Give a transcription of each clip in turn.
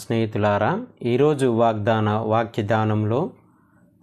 స్నేహితులారా ఈరోజు వాగ్దాన వాక్యదానంలో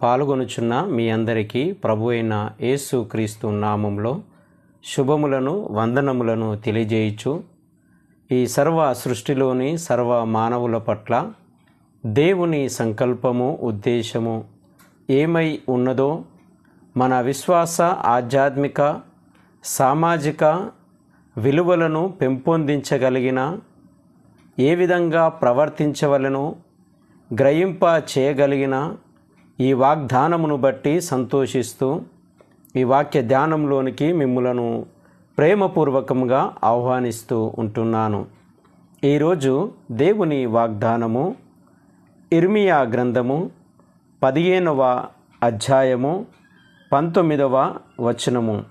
పాల్గొనుచున్న మీ అందరికీ ప్రభు అయిన యేసు క్రీస్తు నామంలో శుభములను వందనములను తెలియజేయచ్చు ఈ సర్వ సృష్టిలోని సర్వ మానవుల పట్ల దేవుని సంకల్పము ఉద్దేశము ఏమై ఉన్నదో మన విశ్వాస ఆధ్యాత్మిక సామాజిక విలువలను పెంపొందించగలిగిన ఏ విధంగా ప్రవర్తించవలనో? గ్రహింప చేయగలిగిన ఈ వాగ్దానమును బట్టి సంతోషిస్తూ ఈ వాక్య ధ్యానంలోనికి మిమ్ములను ప్రేమపూర్వకంగా ఆహ్వానిస్తూ ఉంటున్నాను. ఈరోజు దేవుని వాగ్దానము ఇర్మియా గ్రంథము పదిహేనవ అధ్యాయము పంతొమ్మిదవ వచనము.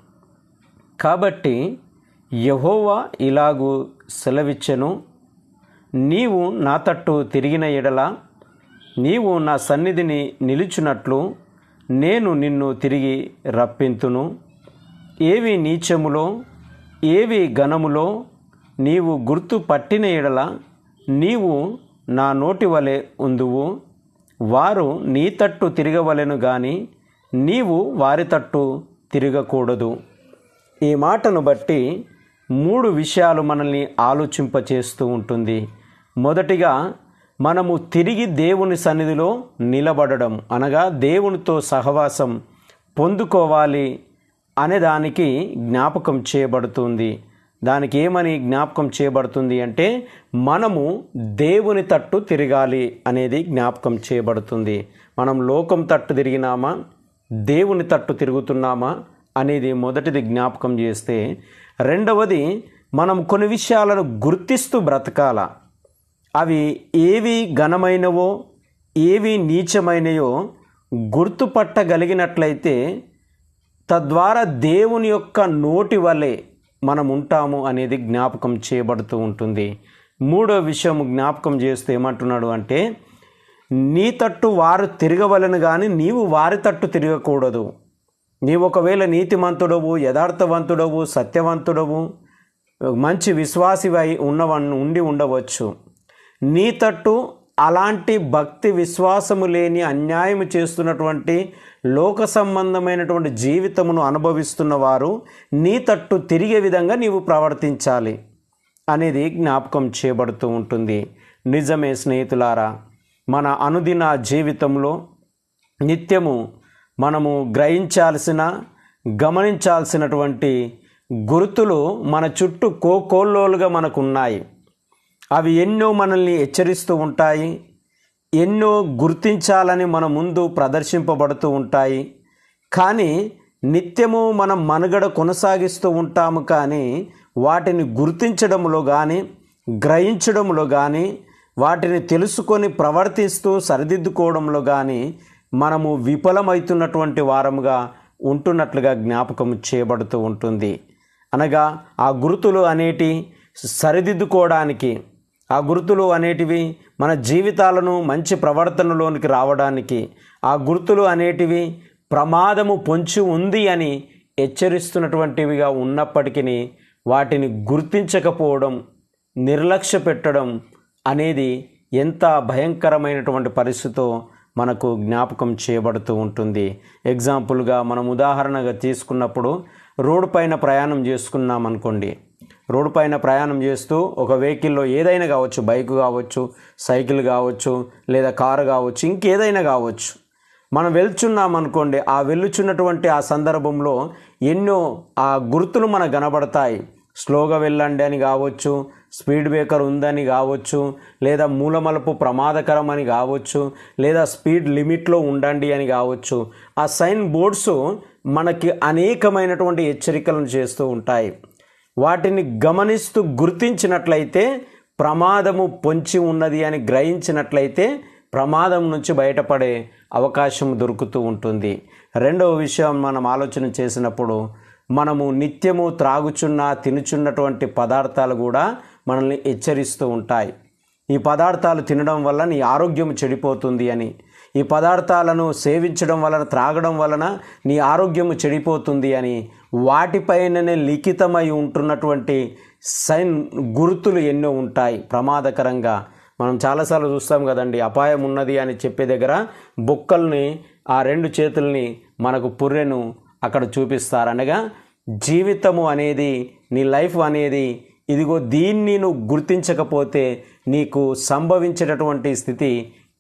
కాబట్టి యహోవా ఇలాగు సెలవిచ్చెను నీవు నా తట్టు తిరిగిన ఎడల నీవు నా సన్నిధిని నిలుచున్నట్లు నేను నిన్ను తిరిగి రప్పింతును. ఏవి నీచములో ఏవి ఘనములో నీవు గుర్తు పట్టిన ఎడల నీవు నా నోటి వలె ఉందువు. వారు నీ తట్టు తిరగవలెను గాని నీవు వారి తట్టు తిరగకూడదు. ఈ మాటను బట్టి మూడు విషయాలు మనల్ని ఆలోచింపచేస్తూ ఉంటుంది. మొదటిగా మనము తిరిగి దేవుని సన్నిధిలో నిలబడడం అనగా దేవునితో సహవాసం పొందుకోవాలి అనే దానికి జ్ఞాపకం చేయబడుతుంది. దానికి ఏమని జ్ఞాపకం చేయబడుతుంది అంటే మనము దేవుని తట్టు తిరగాలి అనేది జ్ఞాపకం చేయబడుతుంది. మనం లోకం తట్టు తిరిగినామా? దేవుని తట్టు తిరుగుతున్నామా? అనేది మొదటిది జ్ఞాపకం చేస్తే రెండవది మనం కొన్ని విషయాలను గుర్తిస్తూ బ్రతకాల. అవి ఏవి ఘనమైనవో ఏవి నీచమైనయో గుర్తుపట్టగలిగినట్లయితే తద్వారా దేవుని యొక్క నోటి వలె మనం ఉంటాము అనేది జ్ఞాపకం చేయబడుతూ ఉంటుంది. మూడో విషయం జ్ఞాపకం చేస్తూ ఏమంటున్నాడు అంటే నీ తట్టు వారు తిరగవలను కానీ నీవు వారి తట్టు తిరగకూడదు. నీవు ఒకవేళ నీతిమంతుడవు యథార్థవంతుడవు సత్యవంతుడవు మంచి విశ్వాసివై ఉన్నవన్ ఉండి ఉండవచ్చు. నీ తట్టు అలాంటి భక్తి విశ్వాసము లేని అన్యాయం చేస్తున్నటువంటి లోక సంబంధమైనటువంటి జీవితమును అనుభవిస్తున్న వారు నీ తట్టు తిరిగే విధంగా నీవు ప్రవర్తించాలి అనేది జ్ఞాపకం చేయబడుతూ ఉంటుంది. నిజమే స్నేహితులారా మన అనుదిన జీవితంలో నిత్యము మనము గ్రహించాల్సిన గమనించాల్సినటువంటి గుర్తులు మన చుట్టూ కోకోల్లోలుగా మనకు ఉన్నాయి. అవి ఎన్నో మనల్ని హెచ్చరిస్తూ ఉంటాయి ఎన్నో గుర్తించాలని మన ముందు ప్రదర్శింపబడుతూ ఉంటాయి. కానీ నిత్యము మనం మనుగడ కొనసాగిస్తూ ఉంటాము కానీ వాటిని గుర్తించడంలో కానీ గ్రహించడంలో కానీ వాటిని తెలుసుకొని ప్రవర్తిస్తూ సరిదిద్దుకోవడంలో కానీ మనము విఫలమవుతున్నటువంటి వారముగా ఉంటున్నట్లుగా జ్ఞాపకం చేయబడుతూ ఉంటుంది. అనగా ఆ గుర్తులు అనేటి సరిదిద్దుకోవడానికి ఆ గుర్తులు అనేటివి మన జీవితాలను మంచి ప్రవర్తనలోనికి రావడానికి ఆ గుర్తులు అనేటివి ప్రమాదము పొంచి ఉంది అని హెచ్చరిస్తున్నటువంటివిగా ఉన్నప్పటికీ వాటిని గుర్తించకపోవడం నిర్లక్ష్య పెట్టడం అనేది ఎంత భయంకరమైనటువంటి పరిస్థితితో మనకు జ్ఞాపకం చేయబడుతూ ఉంటుంది. ఎగ్జాంపుల్గా మనం ఉదాహరణగా తీసుకున్నప్పుడు రోడ్డు పైన ప్రయాణం చేసుకున్నాం అనుకోండి రోడ్డు పైన ప్రయాణం చేస్తూ ఒక వెహికల్లో ఏదైనా కావచ్చు బైక్ కావచ్చు సైకిల్ కావచ్చు లేదా కారు కావచ్చు ఇంకేదైనా కావచ్చు. మనం వెళ్తున్నాం అనుకోండి ఆ వెళ్ళుచున్నటువంటి ఆ సందర్భంలో ఎన్నో ఆ గుర్తులు మనకు కనబడతాయి. స్లోగా వెళ్ళండి అని కావచ్చు స్పీడ్ బ్రేకర్ ఉందని కావచ్చు లేదా మూలమలుపు ప్రమాదకరం అని కావచ్చు లేదా స్పీడ్ లిమిట్లో ఉండండి అని కావచ్చు. ఆ సైన్ బోర్డ్స్ మనకి అనేకమైనటువంటి హెచ్చరికలను చేస్తూ ఉంటాయి. వాటిని గమనిస్తూ గుర్తించినట్లయితే ప్రమాదము పొంచి ఉన్నది అని గ్రహించినట్లయితే ప్రమాదం నుంచి బయటపడే అవకాశం దొరుకుతూ ఉంటుంది. రెండవ విషయం మనం ఆలోచన చేసినప్పుడు మనము నిత్యము త్రాగుచున్న తినుచున్నటువంటి పదార్థాలు కూడా మనల్ని హెచ్చరిస్తూ ఉంటాయి. ఈ పదార్థాలు తినడం వల్ల నీ ఆరోగ్యం చెడిపోతుంది అని ఈ పదార్థాలను సేవించడం వలన త్రాగడం వలన నీ ఆరోగ్యము చెడిపోతుంది అని వాటిపైననే లిఖితమై ఉంటున్నటువంటి సైన్ గుర్తులు ఎన్నో ఉంటాయి. ప్రమాదకరంగా మనం చాలాసార్లు చూస్తాం కదండి అపాయం ఉన్నది అని చెప్పే దగ్గర బొక్కల్ని ఆ రెండు చేతుల్ని మనకు పుర్రెను అక్కడ చూపిస్తారు అనగా జీవితము అనేది నీ లైఫ్ అనేది ఇదిగో దీన్ని నువ్వు గుర్తించకపోతే నీకు సంభవించేటటువంటి స్థితి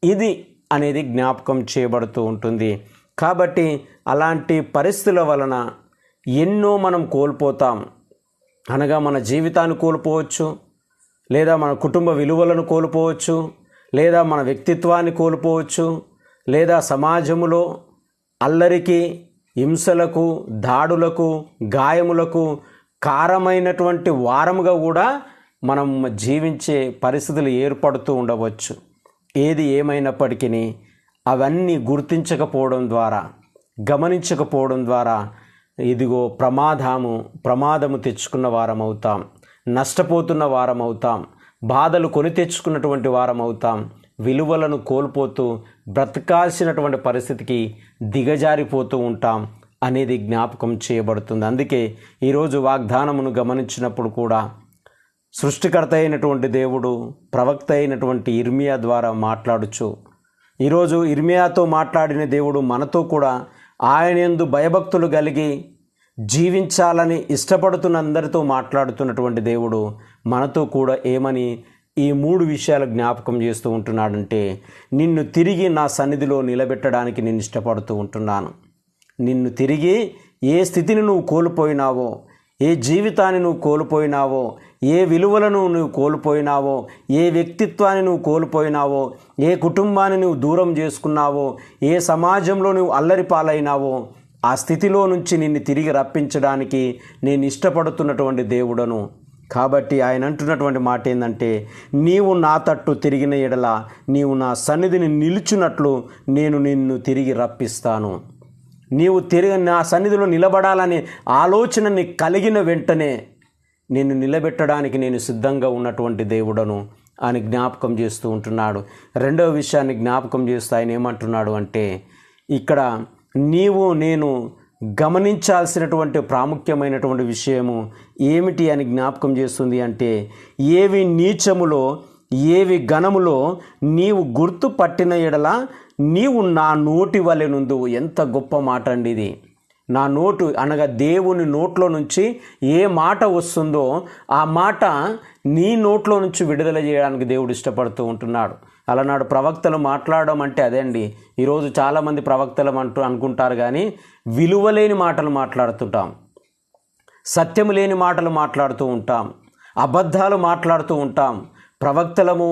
ఇది అనేది జ్ఞాపకం చేయబడుతూ ఉంటుంది. కాబట్టి అలాంటి పరిస్థితుల వలన ఎన్నో మనం కోల్పోతాం. అనగా మన జీవితాన్ని కోల్పోవచ్చు లేదా మన కుటుంబ విలువలను కోల్పోవచ్చు లేదా మన వ్యక్తిత్వాన్ని కోల్పోవచ్చు లేదా సమాజములో అల్లరికి హింసలకు దాడులకు గాయములకు కారమైనటువంటి వారముగా కూడా మనం జీవించే పరిస్థితులు ఏర్పడుతూ ఉండవచ్చు. ఏది ఏమైనప్పటికీ అవన్నీ గుర్తించకపోవడం ద్వారా గమనించకపోవడం ద్వారా ఇదిగో ప్రమాదము ప్రమాదము తెచ్చుకున్న వారం అవుతాం నష్టపోతున్న వారం అవుతాం బాధలు కొని తెచ్చుకున్నటువంటి వారం అవుతాం విలువలను కోల్పోతూ బ్రతకాల్సినటువంటి పరిస్థితికి దిగజారిపోతూ ఉంటాం అనేది జ్ఞాపకం చేయబడుతుంది. అందుకే ఈరోజు వాగ్దానమును గమనించినప్పుడు కూడా సృష్టికర్త అయినటువంటి దేవుడు ప్రవక్త అయినటువంటి ఇర్మియా ద్వారా మాట్లాడుచు ఈరోజు ఇర్మియాతో మాట్లాడిన దేవుడు మనతో కూడా ఆయన ఎందు భయభక్తులు కలిగి జీవించాలని ఇష్టపడుతున్న అందరితో మాట్లాడుతున్నటువంటి దేవుడు మనతో కూడా ఏమని ఈ మూడు విషయాలు జ్ఞాపకం చేస్తూ ఉంటున్నాడంటే నిన్ను తిరిగి నా సన్నిధిలో నిలబెట్టడానికి నేను ఇష్టపడుతూ ఉంటున్నాను. నిన్ను తిరిగి ఏ స్థితిని నువ్వు కోల్పోయినావో ఏ జీవితాన్ని నువ్వు కోల్పోయినావో ఏ విలువలను నువ్వు కోల్పోయినావో ఏ వ్యక్తిత్వాన్ని నువ్వు కోల్పోయినావో ఏ కుటుంబాన్ని నువ్వు దూరం చేసుకున్నావో ఏ సమాజంలో నువ్వు అల్లరి పాలైనావో ఆ స్థితిలో నుంచి నిన్ను తిరిగి రప్పించడానికి నేను ఇష్టపడుతున్నటువంటి దేవుడను. కాబట్టి ఆయన అంటున్నటువంటి మాట ఏంటంటే నీవు నా తట్టు తిరిగిన ఎడల నీవు నా సన్నిధిని నిలుచున్నట్లు నేను నిన్ను తిరిగి రప్పిస్తాను. నీవు తిరిగి నా సన్నిధిలో నిలబడాలనే ఆలోచనని కలిగిన వెంటనే నిన్ను నిలబెట్టడానికి నేను సిద్ధంగా ఉన్నటువంటి దేవుడను అని జ్ఞాపకం చేస్తూ ఉంటున్నాడు. రెండవ విషయాన్ని జ్ఞాపకం చేస్తూ ఆయన ఏమంటున్నాడు అంటే ఇక్కడ నీవు నేను గమనించాల్సినటువంటి ప్రాముఖ్యమైనటువంటి విషయము ఏమిటి అని జ్ఞాపకం చేస్తుంది అంటే ఏవి నీచములో ఏవి గణములో నీవు గుర్తు పట్టిన ఎడల నీవు నా నోటి వలె నుండు ఎంత గొప్ప మాట అండి ఇది. నా నోటు అనగా దేవుని నోట్లో నుంచి ఏ మాట వస్తుందో ఆ మాట నీ నోట్లో నుంచి విడుదల చేయడానికి దేవుడు ఇష్టపడుతూ ఉంటున్నాడు. అలనాడు ప్రవక్తలు మాట్లాడడం అంటే అదే అండి. ఈరోజు చాలామంది ప్రవక్తలు అంటూ అనుకుంటారు కానీ విలువలేని మాటలు మాట్లాడుతుంటాం. సత్యము లేని మాటలు మాట్లాడుతూ ఉంటాం. అబద్ధాలు మాట్లాడుతూ ఉంటాం. ప్రవక్తలము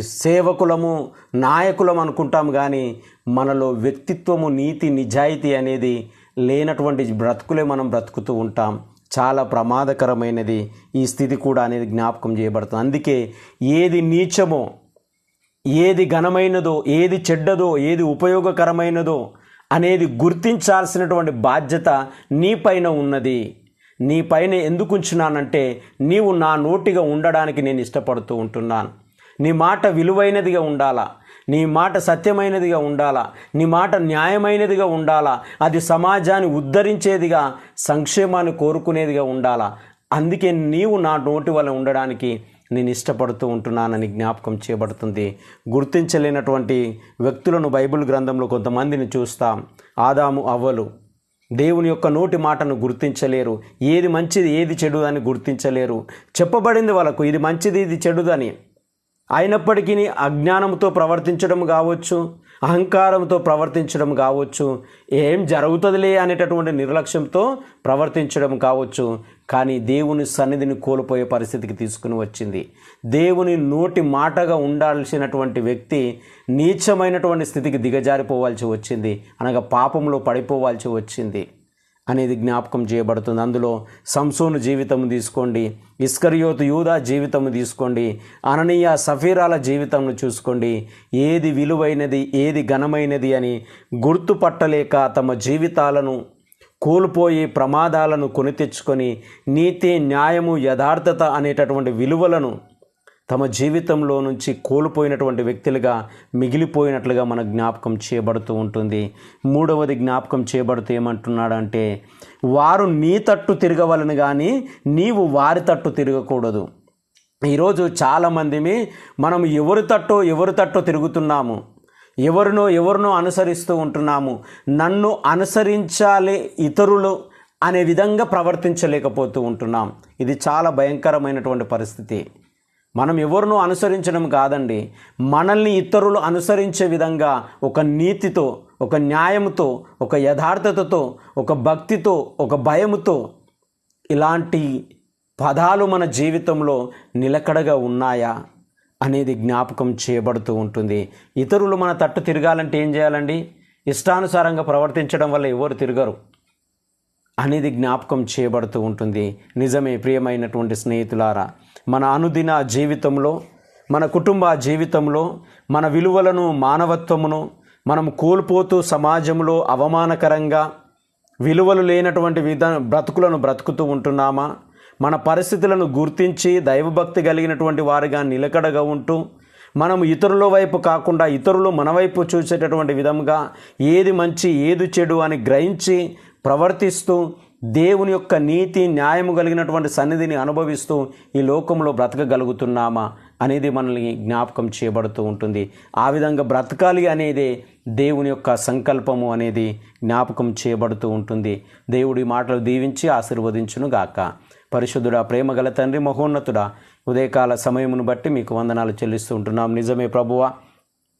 సేవకులము నాయకులం అనుకుంటాం కానీ మనలో వ్యక్తిత్వము నీతి నిజాయితీ అనేది లేనటువంటి బ్రతుకులే మనం బ్రతుకుతూ ఉంటాం. చాలా ప్రమాదకరమైనది ఈ స్థితి కూడా అనేది జ్ఞాపకం చేయబడుతుంది. అందుకే ఏది నీచమో ఏది ఘనమైనదో ఏది చెడ్డదో ఏది ఉపయోగకరమైనదో అనేది గుర్తించాల్సినటువంటి బాధ్యత నీపైన ఉన్నది. నీ పైన ఎందుకు ఉంచున్నానంటే నీవు నా నోటిగా ఉండడానికి నేను ఇష్టపడుతూ ఉంటున్నాను. నీ మాట విలువైనదిగా ఉండాలా? నీ మాట సత్యమైనదిగా ఉండాలా? నీ మాట న్యాయమైనదిగా ఉండాలా? అది సమాజాన్ని ఉద్ధరించేదిగా సంక్షేమాన్ని కోరుకునేదిగా ఉండాలా? అందుకే నీవు నా నోటి వల్ల ఉండడానికి నేను ఇష్టపడుతూ ఉంటున్నానని జ్ఞాపకం చేయబడుతుంది. గుర్తించలేనటువంటి వ్యక్తులను బైబిల్ గ్రంథంలో కొంతమందిని చూస్తాం. ఆదాము అవ్వలు. దేవుని యొక్క నోటి మాటను గుర్తించలేరు. ఏది మంచిది ఏది చెడు అని గుర్తించలేరు. చెప్పబడింది వాళ్ళకు ఇది మంచిది ఇది చెడుదని. అయినప్పటికీ అజ్ఞానంతో ప్రవర్తించడం కావచ్చు అహంకారంతో ప్రవర్తించడం కావచ్చు ఏం జరుగుతుందిలే అనేటటువంటి నిర్లక్ష్యంతో ప్రవర్తించడం కావచ్చు కానీ దేవుని సన్నిధిని కోల్పోయే పరిస్థితికి తీసుకుని వచ్చింది. దేవుని నోటి మాటగా ఉండాల్సినటువంటి వ్యక్తి నీచమైనటువంటి స్థితికి దిగజారిపోవాల్సి వచ్చింది. అనగా పాపంలో పడిపోవాల్సి వచ్చింది. అనేది జ్ఞాపకం చేయబడుతుంది. అందులో సంసోను జీవితము తీసుకోండి ఇస్కరియోతు యూదా జీవితము తీసుకోండి అననీయ సఫీరాల జీవితంను చూసుకోండి. ఏది విలువైనది ఏది ఘనమైనది అని గుర్తుపట్టలేక తమ జీవితాలను కోల్పోయి ప్రమాదాలను కొని తెచ్చుకొని నీతి న్యాయము యథార్థత అనేటటువంటి విలువలను తమ జీవితంలో నుంచి కోల్పోయినటువంటి వ్యక్తులుగా మిగిలిపోయినట్లుగా మన జ్ఞాపకం చేయబడుతూ ఉంటుంది. మూడవది జ్ఞాపకం చేయబడుతూ ఏమంటున్నాడంటే వారు నీ తట్టు తిరగవలను కానీ నీవు వారి తట్టు తిరగకూడదు. ఈరోజు చాలామందిమి మనం ఎవరి తట్టో ఎవరి తట్టో తిరుగుతున్నాము. ఎవరినో ఎవరినో అనుసరిస్తూ ఉంటున్నాము. నన్ను అనుసరించాలి ఇతరులు అనే విధంగా ప్రవర్తించలేకపోతూ ఉంటున్నాం. ఇది చాలా భయంకరమైనటువంటి పరిస్థితి. మనం ఎవరినో అనుసరించడం కాదండి. మనల్ని ఇతరులు అనుసరించే విధంగా ఒక నీతితో ఒక న్యాయంతో ఒక యథార్థతతో ఒక భక్తితో ఒక భయముతో ఇలాంటి పదాలు మన జీవితంలో నిలకడగా ఉన్నాయా అనేది జ్ఞాపకం చేయబడుతూ ఉంటుంది. ఇతరులు మన తట్టు తిరగాలంటే ఏం చేయాలండి? ఇష్టానుసారంగా ప్రవర్తించడం వల్ల ఎవరు తిరగరు అనేది జ్ఞాపకం చేయబడుతూ ఉంటుంది. నిజమే ప్రియమైనటువంటి స్నేహితులారా మన అనుదిన జీవితంలో మన కుటుంబ జీవితంలో మన విలువలను మానవత్వమును మనం కోల్పోతూ సమాజంలో అవమానకరంగా విలువలు లేనటువంటి విధ బ్రతుకులను బ్రతుకుతూ ఉంటున్నామా? మన పరిస్థితులను గుర్తించి దైవభక్తి కలిగినటువంటి వారిగా నిలకడగా ఉంటూ మనం ఇతరుల వైపు కాకుండా ఇతరులు మన వైపు చూసేటటువంటి విధంగా ఏది మంచి ఏది చెడు అని గ్రహించి ప్రవర్తిస్తూ దేవుని యొక్క నీతి న్యాయము కలిగినటువంటి సన్నిధిని అనుభవిస్తూ ఈ లోకంలో బ్రతకగలుగుతున్నామా అనేది మనల్ని జ్ఞాపకం చేయబడుతూ ఉంటుంది. ఆ విధంగా బ్రతకాలి అనేది దేవుని యొక్క సంకల్పము అనేది జ్ఞాపకం చేయబడుతూ ఉంటుంది. దేవుడి మాటలు దీవించి ఆశీర్వదించును గాక పరిశుద్ధుడా ప్రేమగల తండ్రి మహోన్నతుడా ఉదయకాల సమయమును బట్టి మీకు వందనాలు చెల్లిస్తూ ఉంటున్నాం. నిజమే ప్రభువా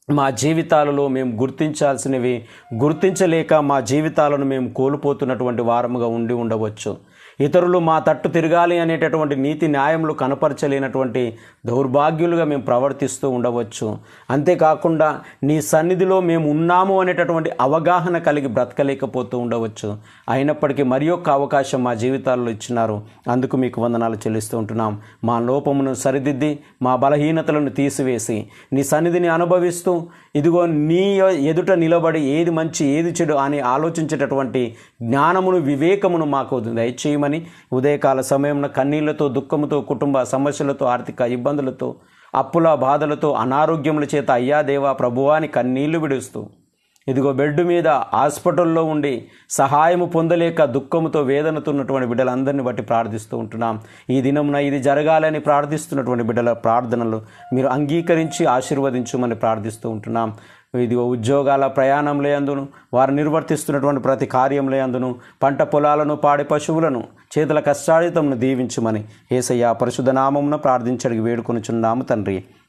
మా జీవితాలలో మేము గుర్తించాల్సినవి గుర్తించలేక మా జీవితాలను మేము కోల్పోతున్నటువంటి వారముగా ఉండి ఉండవచ్చు. ఇతరులు మా తట్టు తిరగాలి అనేటటువంటి నీతి న్యాయములు కనపరచలేనటువంటి దౌర్భాగ్యులుగా మేము ప్రవర్తిస్తూ ఉండవచ్చు. అంతేకాకుండా నీ సన్నిధిలో మేము ఉన్నాము అనేటటువంటి అవగాహన కలిగి బ్రతకలేకపోతూ ఉండవచ్చు. అయినప్పటికీ మరి యొక్క అవకాశం మా జీవితాల్లో ఇచ్చినారు. అందుకు మీకు వందనాలు చెల్లిస్తూ ఉంటున్నాం. మా లోపమును సరిదిద్ది మా బలహీనతలను తీసివేసి నీ సన్నిధిని అనుభవిస్తూ ఇదిగో నీ ఎదుట నిలబడి ఏది మంచి ఏది చెడు అని ఆలోచించేటటువంటి జ్ఞానమును వివేకమును మాకు దయచేయమని ఉదయకాల సమయంలో కన్నీళ్ళతో దుఃఖముతో కుటుంబ సమస్యలతో ఆర్థిక ఇబ్బందులతో అప్పుల బాధలతో అనారోగ్యముల చేత అయ్యా దేవా ప్రభువాని కన్నీళ్ళు విడుస్తూ ఇదిగో బెడ్ మీద హాస్పిటల్లో ఉండి సహాయము పొందలేక దుఃఖముతో వేదనతో ఉన్నటువంటి బిడ్డలందరినీ బట్టి ప్రార్థిస్తూ ఉంటున్నాం. ఈ దినమున ఇది జరగాలని ప్రార్థిస్తున్నటువంటి బిడ్డల ప్రార్థనలు మీరు అంగీకరించి ఆశీర్వదించమని ప్రార్థిస్తూ ఉంటున్నాం. ఇదిగో ఉద్యోగాల ప్రయాణంలో అందును వారు నిర్వర్తిస్తున్నటువంటి ప్రతి కార్యంలో అందును పంట పొలాలను పాడి పశువులను చేతుల కష్టాడితమును దీవించమని ఏసయ్య పరిశుద్ధ నామమున ప్రార్థించడికి వేడుకొనుచున్నాము తండ్రి.